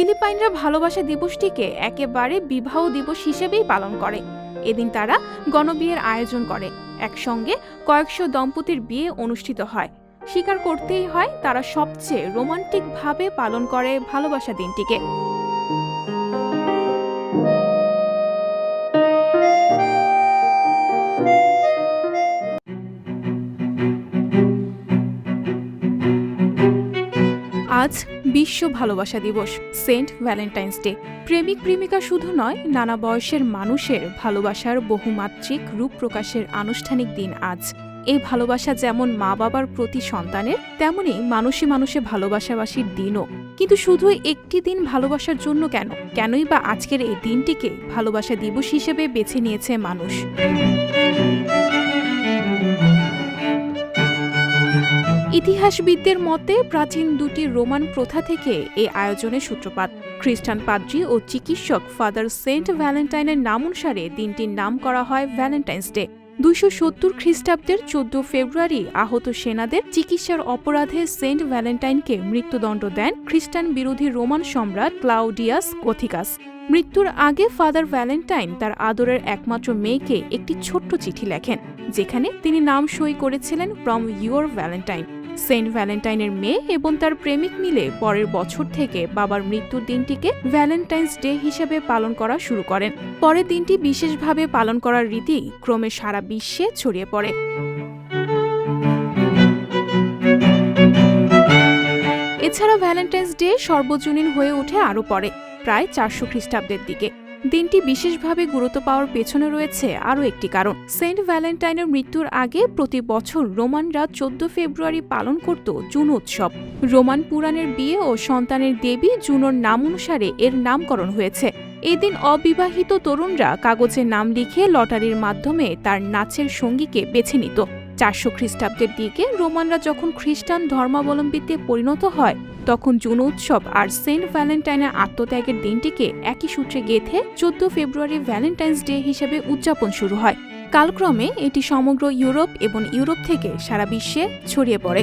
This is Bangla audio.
ফিলিপাইনরা ভালোবাসা দিবসটিকে একেবারে বিবাহ দিবস হিসেবেই পালন করে। এদিন তারা গণবিয়ের আয়োজন করে। একসঙ্গে কয়েকশো দম্পতির বিয়ে অনুষ্ঠিত হয়। স্বীকার করতেই হয় তারা সবচেয়ে রোমান্টিকভাবে পালন করে ভালোবাসা দিনটিকে। আজ বিশ্ব ভালোবাসা দিবস, সেন্ট ভ্যালেন্টাইন্স ডে। প্রেমিক প্রেমিকা শুধু নয়, নানা বয়সের মানুষের ভালোবাসার বহুমাত্রিক রূপ প্রকাশের আনুষ্ঠানিক দিন আজ। এই ভালোবাসা যেমন মা বাবার প্রতি সন্তানের, তেমনি মানুষে মানুষে ভালোবাসাবাসীর দিনও। কিন্তু শুধু একটি দিন ভালোবাসার জন্য কেন? কেনই বা আজকের এই দিনটিকে ভালোবাসা দিবস হিসেবে বেছে নিয়েছে মানুষ? ইতিহাসবিদদের মতে, প্রাচীন দুটি রোমান প্রথা থেকে এই আয়োজনের সূত্রপাত। খ্রিস্টান পাদ্রি ও চিকিৎসক ফাদার সেন্ট ভ্যালেন্টাইনের নাম অনুসারে দিনটির নাম করা হয় ভ্যালেন্টাইন্স ডে। দুইশো সত্তর খ্রিস্টাব্দের চোদ্দ ফেব্রুয়ারি আহত সেনাদের চিকিৎসার অপরাধে সেন্ট ভ্যালেন্টাইনকে মৃত্যুদণ্ড দেন খ্রিস্টান বিরোধী রোমান সম্রাট ক্লাউডিয়াস কথিকাস। মৃত্যুর আগে ফাদার ভ্যালেন্টাইন তার আদরের একমাত্র মেয়েকে একটি ছোট্ট চিঠি লেখেন, যেখানে তিনি নাম সই করেছিলেন ফ্রম ইউর ভ্যালেন্টাইন সেন্ট ভ্যালেন্টাইনের মেয়ে এবং তার প্রেমিক মিলে পরের বছর থেকে বাবার মৃত্যুর দিনটিকে ভ্যালেন্টাইন্স ডে হিসেবে পালন করা শুরু করেন। পরের দিনটি বিশেষভাবে পালন করার রীতি ক্রমে সারা বিশ্বে ছড়িয়ে পড়ে। এছাড়া ভ্যালেন্টাইন্স ডে সর্বজনীন হয়ে ওঠে আরও পরে প্রায় চারশো খ্রিস্টাব্দের দিকে। দিনটি বিশেষভাবে গুরুত্ব পাওয়ার পেছনে রয়েছে আরও একটি কারণ। সেন্ট ভ্যালেন্টাইনের মৃত্যুর আগে প্রতি বছর রোমানরা চোদ্দ ফেব্রুয়ারি পালন করত জুন উৎসব। রোমান পুরাণের বিয়ে ও সন্তানের দেবী জুনোর নাম অনুসারে এর নামকরণ হয়েছে। এদিন অবিবাহিত তরুণরা কাগজে নাম লিখে লটারির মাধ্যমে তার নাচের সঙ্গীকে বেছে নিত। চারশো খ্রিস্টাব্দের দিকে রোমানরা যখন খ্রিস্টান ধর্মাবলম্বীতে পরিণত হয়, তখন জুন উৎসব আর সেন্ট ভ্যালেন্টাইনের আত্মত্যাগের দিনটিকে একই সূত্রে গেঁথে চোদ্দ ফেব্রুয়ারি ভ্যালেন্টাইন্স ডে হিসেবে উদযাপন শুরু হয়। কালক্রমে এটি সমগ্র ইউরোপ এবং ইউরোপ থেকে সারা বিশ্বে ছড়িয়ে পড়ে।